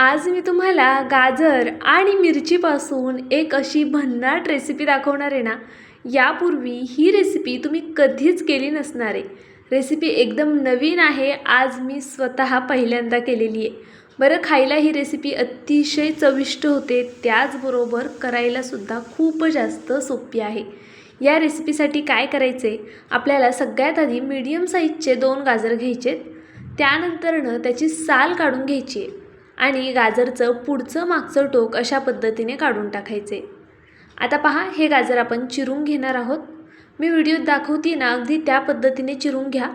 आज मी तुम्हाला गाजर आणि मिरचीपासून एक अशी भन्नाट रेसिपी दाखवणार आहे ना यापूर्वी ही रेसिपी तुम्ही कधीच केली नसणार आहे. रेसिपी एकदम नवीन आहे आज मी स्वतः पहिल्यांदा केलेली आहे. बरं खायला ही रेसिपी अतिशय चविष्ट होते त्याचबरोबर करायलासुद्धा खूप जास्त सोपी आहे. या रेसिपीसाठी काय करायचे आपल्याला सगळ्यात आधी मीडियम साईजचे दोन गाजर घ्यायचे त्यानंतरनं त्याची साल काढून घ्यायची आहे. आणि गाजरचं पुढचं मागचं टोक अशा पद्धतीने काढून टाकायचे. आता पहा हे गाजर आपण चिरून घेणार आहोत. मी व्हिडिओत दाखवते ना अगदी त्या पद्धतीने चिरून घ्या.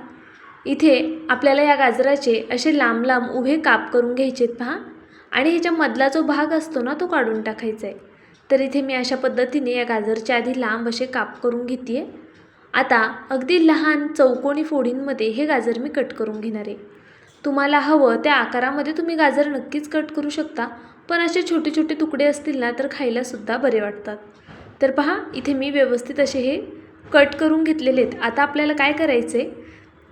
इथे आपल्याला या गाजराचे असे लांब लांब उभे काप करून घ्यायचे आहेत पहा. आणि ह्याच्या मधला जो भाग असतो ना तो काढून टाकायचा आहे तर इथे मी अशा पद्धतीने या गाजरच्या आधी लांब असे काप करून घेते आहे आता अगदी लहान चौकोनी फोडींमध्ये हे गाजर मी कट करून घेणार. आहे तुम्हाला हवं त्या आकारामध्ये तुम्ही गाजर नक्कीच कट करू शकता. पण असे छोटे छोटे तुकडे असतील ना तर खायलासुद्धा बरे वाटतात. तर पहा इथे मी व्यवस्थित असे हे कट करून घेतलेले आहेत. आता आपल्याला काय करायचं आहे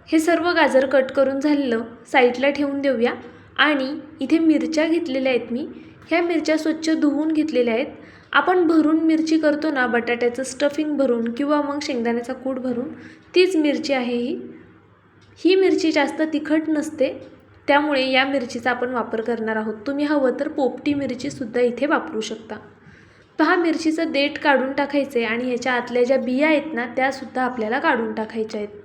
हे सर्व गाजर कट करून झालेलं साईडला ठेवून देऊया. आणि इथे मिरच्या घेतलेल्या आहेत मी. ह्या मिरच्या स्वच्छ धुवून घेतलेल्या आहेत. आपण भरून मिरची करतो ना बटाट्याचं स्टफिंग भरून किंवा मग शेंगदाण्याचा कूट भरून तीच मिरची आहे ही. ही मिरची जास्त तिखट नसते त्यामुळे या मिरचीचा आपण वापर करणार आहोत. तुम्ही हवं तर पोपटी मिरचीसुद्धा इथे वापरू शकता. पहा मिरचीचं देठ काढून टाकायचे आणि ह्याच्या आतल्या ज्या बिया आहेत ना त्यासुद्धा आपल्याला काढून टाकायच्या आहेत.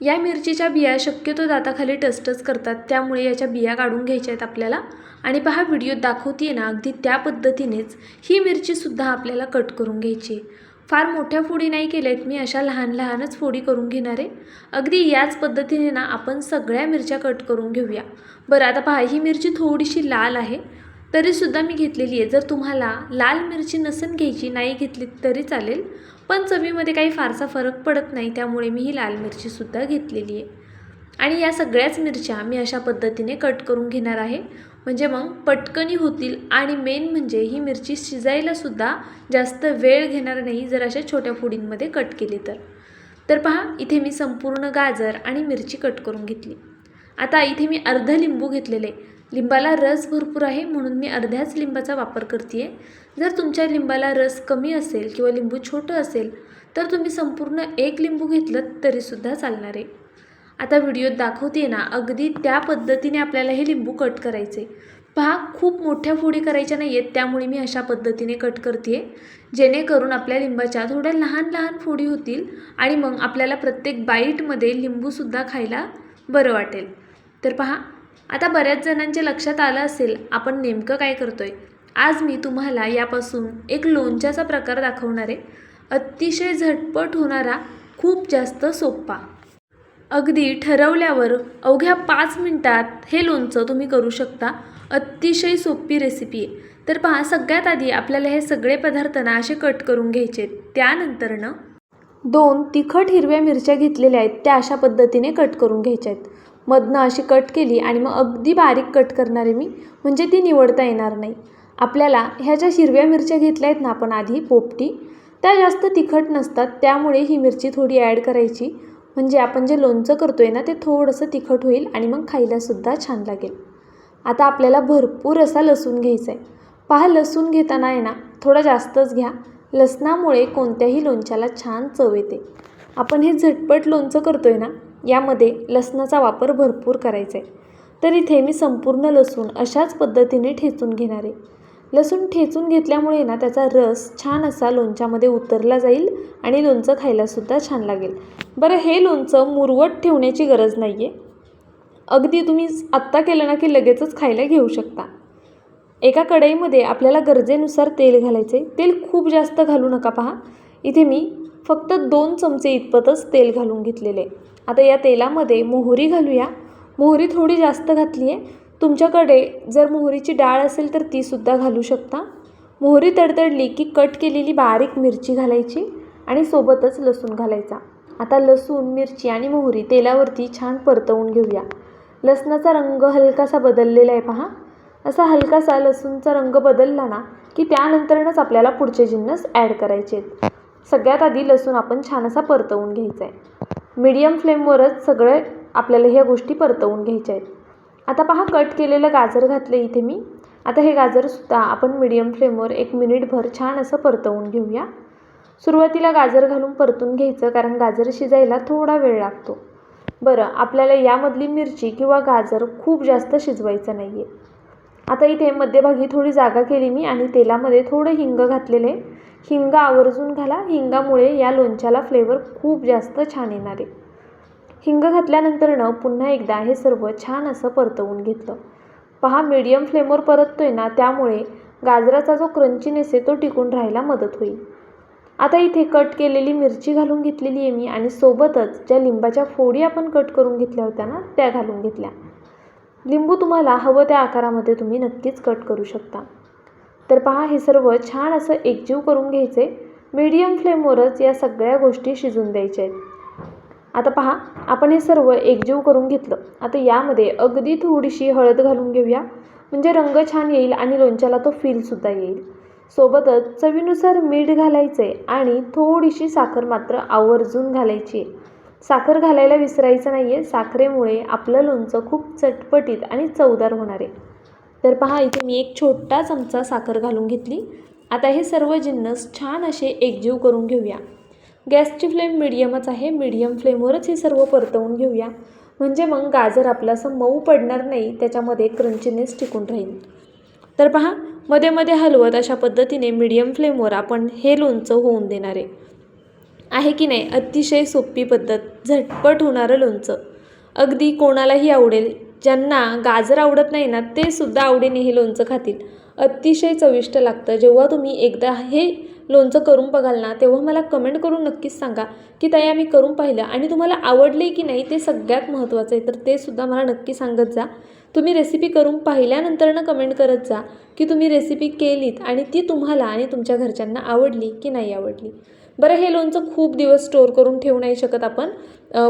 या मिरचीच्या बिया शक्यतो दाताखाली टचटच करतात त्यामुळे याच्या बिया काढून घ्यायच्या आहेत आपल्याला. आणि पहा व्हिडिओ दाखवते ना अगदी त्या पद्धतीनेच ही मिरचीसुद्धा आपल्याला कट करून घ्यायची आहे. फार मोठ्या फोडी नाही केल्या आहेत मी अशा लहान लहानच फोडी करून घेणार. आहे अगदी याच पद्धतीने ना आपण सगळ्या मिरच्या कट करून घेऊया. बरं आता पहा ही मिरची थोडीशी लाल आहे. तरीसुद्धा मी घेतलेली आहे. जर तुम्हाला लाल मिरची नसन घ्यायची नाही घेतली तरी चालेल. पण चवीमध्ये काही फारसा फरक पडत नाही त्यामुळे मी ही लाल मिरचीसुद्धा घेतलेली आहे. आणि या सगळ्याच मिरच्या मी अशा पद्धतीने कट करून घेणार आहे. म्हणजे मग पटकनी होतील आणि मेन म्हणजे ही मिरची शिजायलासुद्धा जास्त वेळ घेणार नाही जर अशा छोट्या फोडींमध्ये कट केली तर. तर पहा इथे मी संपूर्ण गाजर आणि मिरची कट करून घेतली. आता इथे मी अर्ध लिंबू घेतलेले लिंबाला रस भरपूर आहे म्हणून मी अर्ध्याच लिंबाचा वापर करते आहे जर तुमच्या लिंबाला रस कमी असेल किंवा लिंबू छोटं असेल तर तुम्ही संपूर्ण एक लिंबू घेतलं तरीसुद्धा चालणार आहे. आता व्हिडिओत दाखवते ना अगदी त्या पद्धतीने आपल्याला हे लिंबू कट करायचे पहा खूप मोठ्या फोडी करायच्या नाही आहेत त्यामुळे मी अशा पद्धतीने कट करते आहे जेणेकरून आपल्या लिंबाच्या थोड्या लहान लहान फोडी होतील आणि मग आपल्याला प्रत्येक बाईटमध्ये लिंबूसुद्धा खायला बरं वाटेल. तर पहा आता बऱ्याच जणांच्या लक्षात आलं असेल आपण नेमकं काय करतो आहे आज मी तुम्हाला यापासून एक लोणच्याचा प्रकार दाखवणार आहे. अतिशय झटपट होणारा खूप जास्त सोपा अगदी ठरवल्यावर अवघ्या पाच मिनटात हे लोणचं तुम्ही करू शकता. अतिशय सोपी रेसिपी आहे तर पहा सगळ्यात आधी आपल्याला हे सगळे पदार्थ ना असे कट करून घ्यायचे आहेत. त्यानंतरनं दोन तिखट हिरव्या मिरच्या घेतलेल्या आहेत. त्या अशा पद्धतीने कट करून घ्यायच्या आहेत. मधनं अशी कट केली आणि मग अगदी बारीक कट करणार आहे मी म्हणजे ती निवडता येणार नाही. आपल्याला ह्या ज्या हिरव्या मिरच्या घेतल्या आहेत ना आपण आधी पोपटी त्या जास्त तिखट नसतात. त्यामुळे ही मिरची थोडी ॲड करायची. म्हणजे आपण जे लोणचं करतो आहे ना ते थोडंसं तिखट होईल आणि मग खायलासुद्धा छान लागेल. आता आपल्याला भरपूर असा लसूण घ्यायचा आहे पहा लसूण घेताना आहे ना थोडा जास्तच घ्या. लसणामुळे कोणत्याही लोणच्याला छान चव येते. आपण हे झटपट लोणचं करतो आहे ना यामध्ये लसणाचा वापर भरपूर करायचा आहे तर इथे मी संपूर्ण लसूण अशाच पद्धतीने ठेचून घेणार. आहे लसूण ठेचून घेतल्यामुळे ना त्याचा रस छान असा लोणच्यामध्ये उतरला जाईल आणि लोणचं खायलासुद्धा छान लागेल. बरं हे लोणचं मुरवट ठेवण्याची गरज नाही आहे अगदी तुम्ही आत्ता केलं ना की लगेचच खायला घेऊ शकता. एका कढईमध्ये आपल्याला गरजेनुसार तेल घालायचे. तेल खूप जास्त घालू नका पहा. इथे मी फक्त दोन चमचे इतपतच तेल घालून घेतलेले. आता या तेलामध्ये मोहरी घालूया. मोहरी थोडी जास्त घातली आहे तुमच्याकडे जर मोहरीची डाळ असेल तर तीसुद्धा घालू शकता. मोहरी तडतडली की कट केलेली बारीक मिरची घालायची आणि सोबतच लसूण घालायचा. आता लसूण मिरची आणि मोहरी तेलावरती छान परतवून घेऊया. लसणाचा रंग हलकासा बदललेला आहे पहा. असा हलकासा लसूणचा रंग बदलला ना की त्यानंतरच आपल्याला पुढचे जिन्नस ॲड करायचे आहेत. सगळ्यात आधी लसूण आपण छान असा परतवून घ्यायचा आहे. मीडियम फ्लेमवरच सगळे आपल्याला ह्या गोष्टी परतवून घ्यायच्या आहेत. आता पहा कट केलेलं गाजर घातलं इथे मी. आता हे गाजरसुद्धा आपण मिडियम फ्लेमवर एक मिनिटभर छान असं परतवून घेऊया. सुरुवातीला गाजर घालून परतून घ्यायचं कारण गाजर शिजायला थोडा वेळ लागतो. बरं आपल्याला यामधली मिरची किंवा गाजर खूप जास्त शिजवायचं नाही आहे आता इथे मध्यभागी थोडी जागा केली मी आणि तेलामध्ये थोडं हिंग घातलेले हिंग आवर्जून घाला. हिंगामुळे या लोणच्याला फ्लेवर खूप जास्त छान येणार आहे. हिंग घातल्यानंतरनं पुन्हा एकदा हे सर्व छान असं परतवून घेतलं. पहा मीडियम फ्लेमवर परततो आहे ना त्यामुळे गाजराचा जो क्रंचीनेस आहे तो टिकून राहायला मदत होईल. आता इथे कट केलेली मिरची घालून घेतलेली आहे मी आणि सोबतच ज्या लिंबाच्या फोडी आपण कट करून घेतल्या होत्या ना त्या घालून घेतल्या. लिंबू तुम्हाला हवं त्या आकारामध्ये तुम्ही नक्कीच कट करू शकता. तर पहा हे सर्व छान असं एकजीव करून घ्यायचे. मीडियम फ्लेमवरच या सगळ्या गोष्टी शिजून द्यायच्या आहेत. आता पहा आपण हे सर्व एकजीव करून घेतलं. आता यामध्ये अगदी थोडीशी हळद घालून घेऊया. म्हणजे रंग छान येईल आणि लोणच्याला तो फीलसुद्धा येईल. सोबतच चवीनुसार मीठ घालायचं आहे आणि थोडीशी साखर मात्र आवर्जून घालायची. आहे साखर घालायला विसरायचं नाही आहे साखरेमुळे आपलं लोणचं खूप चटपटीत आणि चवदार होणार आहे. तर पहा इथे मी एक छोटा चमचा साखर घालून घेतली. आता हे सर्व जिन्नस छान असे एकजीव करून घेऊया. गॅसची फ्लेम मिडियमच आहे. मिडियम फ्लेमवरच हे सर्व परतवून घेऊया. म्हणजे मग गाजर आपलं असं मऊ पडणार नाही त्याच्यामध्ये क्रंचीनेस टिकून राहील. तर पहा मध्ये मध्ये हलवत अशा पद्धतीने मिडियम फ्लेमवर आपण हे लोणचं होऊन देणार आहे. आहे की नाही? अतिशय सोपी पद्धत. झटपट होणारं लोणचं. अगदी कोणालाही आवडेल ज्यांना गाजर आवडत नाही ना ते सुद्धा आवडीने हे लोणचं खातील. अतिशय चविष्ट लागतं. जेव्हा तुम्ही एकदा हे लोणचं करून बघाल ना तेव्हा मला कमेंट करून नक्कीच सांगा की ताई आम्ही करून पाहिलं आणि तुम्हाला आवडले की नाही ते सगळ्यात महत्त्वाचं आहे. तर ते सुद्धा मला नक्की सांगत जा. तुम्ही रेसिपी करून पाहिल्यानंतरनं कमेंट करत जा की तुम्ही रेसिपी केलीत आणि ती तुम्हाला आणि तुमच्या घरच्यांना आवडली की नाही आवडली. बरं हे लोणचं खूप दिवस स्टोअर करून ठेवू नाही शकत आपण.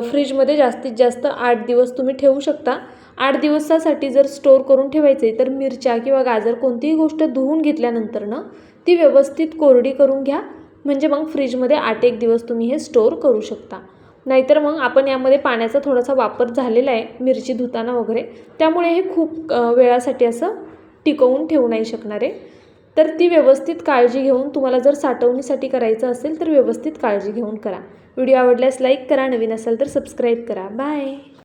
फ्रीजमध्ये जास्तीत जास्त आठ दिवस तुम्ही ठेवू शकता. आठ दिवसासाठी जर स्टोअर करून ठेवायचे तर मिरच्या किंवा गाजर कोणतीही गोष्ट धुवून घेतल्यानंतरनं ती व्यवस्थित कोरडी करून घ्या. म्हणजे मग फ्रीजमध्ये आठ एक दिवस तुम्ही हे स्टोअर करू शकता. नाहीतर मग आपण यामध्ये पाण्याचा थोडासा वापर झालेला आहे मिरची धुताना वगैरे. त्यामुळे हे खूप वेळासाठी असं टिकवून ठेवू नाही शकणार आहे. तर ती व्यवस्थित काळजी घेऊन तुम्हाला जर साठवणीसाठी करायचं असेल तर व्यवस्थित काळजी घेऊन करा. व्हिडिओ आवडल्यास लाईक करा नवीन असाल तर सबस्क्राईब करा. बाय